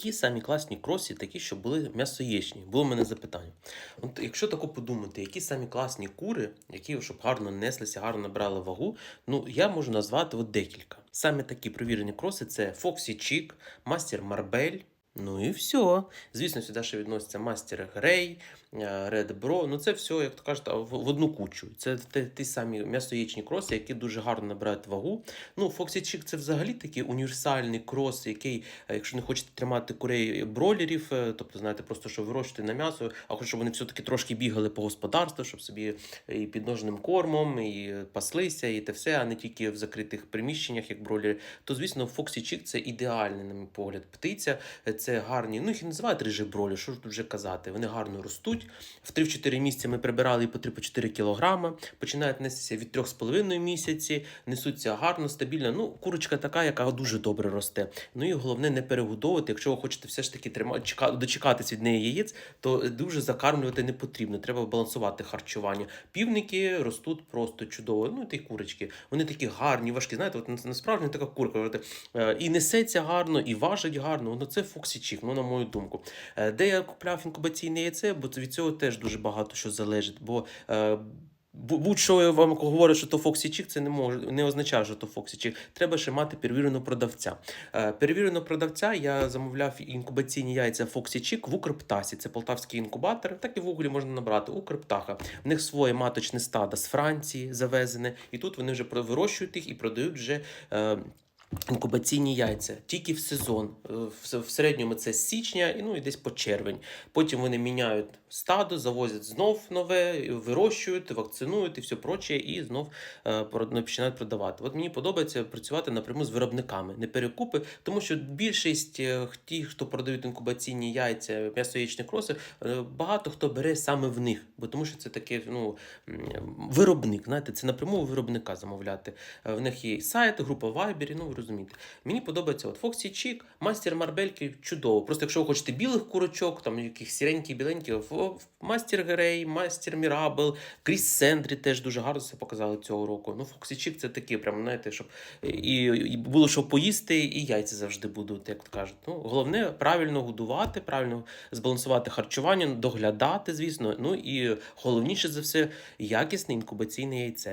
які самі класні кроси, такі, щоб були м'ясоєчні? Було в мене запитання. От якщо тако подумати, які самі класні кури, які щоб гарно неслися, гарно набрали вагу, ну я можу назвати от декілька. Саме такі провірені кроси це Foxy Chick, Мастер Марбель. Ну і все. Звісно, сюди ще відносяться Мастер Грей, Red Bro. Ну це все, як то кажуть, в, одну кучу. Це ті, самі м'ясоєчні кроси, які дуже гарно набирають вагу. Ну, Foxy Chick це взагалі такий універсальний крос, який, е, якщо не хочете тримати курей бролерів, е, тобто, знаєте, просто що вирощувати на м'ясо, а хочете, щоб вони все-таки трошки бігали по господарству, щоб собі і підножним кормом, і паслися, і те все, а не тільки в закритих приміщеннях, як бролери, то, звісно, Foxy Chick це ідеальний, на мій погляд, птиця. Це гарні, ну їх називають рижі бролі, що ж тут вже казати. Вони гарно ростуть. В 3-4 місяці ми прибирали по 3-4 кілограми. Починають нестися від 3,5 місяці, несуться гарно, стабільно. Ну, курочка така, яка дуже добре росте. Ну і головне не перегодовувати. Якщо ви хочете все ж таки тримати, чека, дочекатись від неї яєць, то дуже закармлювати не потрібно. Треба балансувати харчування. Півники ростуть просто чудово. Ну, і ті курочки. Вони такі гарні, важкі. Знаєте, от насправді така курка. Е, і несеться гарно, і важить гарно. Ну, це фоксічік, ну, на мою думку. Е, Де я купляв інкубаційне яйце, бо від цього теж дуже багато що залежить. Бо е, будь-що я вам говорю, що то Фоксічік, це не може не означає, що то Фоксічік. Треба ще мати перевіреного продавця. Е, перевіреного продавця я замовляв інкубаційні яйця Фоксічік в Укрптасі. Це полтавський інкубатор. Так і в Гуглі можна набрати Укрптаха. В них своє маточне стадо з Франції завезене, і тут вони вже вирощують їх і продають вже. Е, Інкубаційні яйця тільки в сезон. Е, В, середньому це з січня і ну і десь по червень. Потім вони міняють стадо, завозять знов нове, вирощують, вакцинують і все проче, і знов е, починають продавати. От мені подобається працювати напряму з виробниками, не перекупи, тому що більшість е, ті, хто продають інкубаційні яйця, м'ясо-яєчні кроси, е, багато хто бере саме в них, бо тому що це таке ну, виробник. Знаєте, це напряму виробника замовляти. Е, В них є сайт, група Viber, ну ви розумієте. Мені подобається от Foxy Chick, Мастер Марбельки чудово. Просто якщо ви хочете білих курочок, там яких сіреньких, біленьких, в- Мастер Мірабел, Кріс Сендрі теж дуже гарно це показали цього року. Ну, Foxy Chick це таке, прям, знаєте, щоб і, і було що поїсти, і яйця завжди будуть, як кажуть. Ну, головне правильно годувати, правильно збалансувати харчування, доглядати, звісно. Ну і головніше за все, якісне інкубаційне яйце.